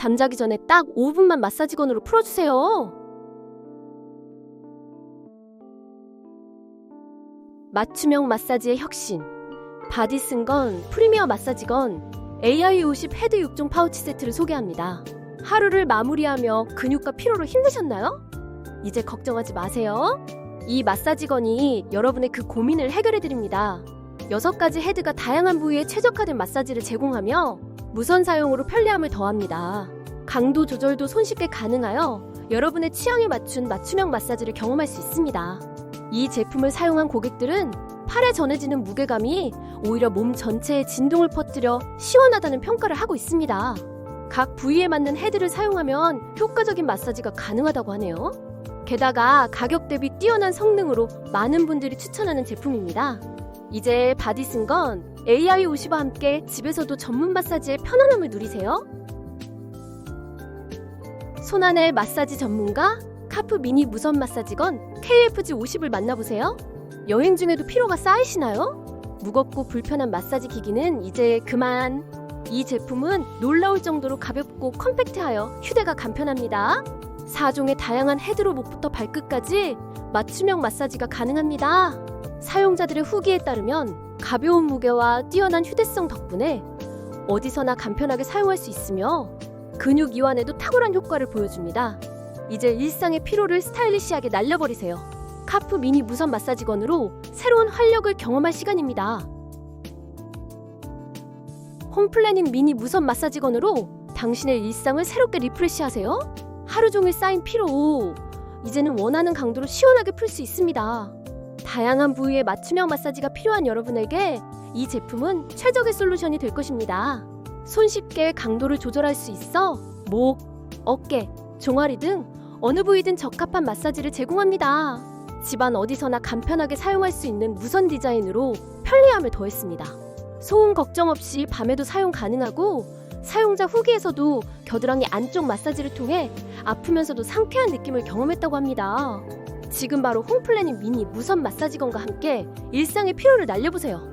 잠자기 전에 딱 5분만 마사지건으로 풀어주세요. 맞춤형 마사지의 혁신. 바디슨건 프리미어 마사지건 AI50 헤드 6종 파우치 세트를 소개합니다. 하루를 마무리하며 근육과 피로로 힘드셨나요? 이제 걱정하지 마세요. 이 마사지건이 여러분의 그 고민을 해결해 드립니다. 6가지 헤드가 다양한 부위에 최적화된 마사지를 제공하며 무선 사용으로 편리함을 더합니다. 강도 조절도 손쉽게 가능하여 여러분의 취향에 맞춘 맞춤형 마사지를 경험할 수 있습니다. 이 제품을 사용한 고객들은 팔에 전해지는 무게감이 오히려 몸 전체에 진동을 퍼뜨려 시원하다는 평가를 하고 있습니다. 각 부위에 맞는 헤드를 사용하면 효과적인 마사지가 가능하다고 하네요. 게다가 가격 대비 뛰어난 성능으로 많은 분들이 추천하는 제품입니다. 이제 바디슨건 AI50와 함께 집에서도 전문 마사지의 편안함을 누리세요. 손안의 마사지 전문가 카프 미니 무선 마사지건 KFG 50을 만나보세요. 여행 중에도 피로가 쌓이시나요? 무겁고 불편한 마사지 기기는 이제 그만. 이 제품은 놀라울 정도로 가볍고 컴팩트하여 휴대가 간편합니다. 4종의 다양한 헤드로 목부터 발끝까지 맞춤형 마사지가 가능합니다. 사용자들의 후기에 따르면 가벼운 무게와 뛰어난 휴대성 덕분에 어디서나 간편하게 사용할 수 있으며 근육 이완에도 탁월한 효과를 보여줍니다. 이제 일상의 피로를 스타일리시하게 날려버리세요. 카프 미니 무선 마사지건으로 새로운 활력을 경험할 시간입니다. 홈플래닝 미니 무선 마사지건으로 당신의 일상을 새롭게 리프레시하세요. 하루 종일 쌓인 피로 이제는 원하는 강도로 시원하게 풀 수 있습니다. 다양한 부위의 맞춤형 마사지가 필요한 여러분에게 이 제품은 최적의 솔루션이 될 것입니다. 손쉽게 강도를 조절할 수 있어 목, 어깨, 종아리 등 어느 부위든 적합한 마사지를 제공합니다. 집안 어디서나 간편하게 사용할 수 있는 무선 디자인으로 편리함을 더했습니다. 소음 걱정 없이 밤에도 사용 가능하고 사용자 후기에서도 겨드랑이 안쪽 마사지를 통해 아프면서도 상쾌한 느낌을 경험했다고 합니다. 지금 바로 홈플래닝 미니 무선 마사지건과 함께 일상의 피로를 날려보세요.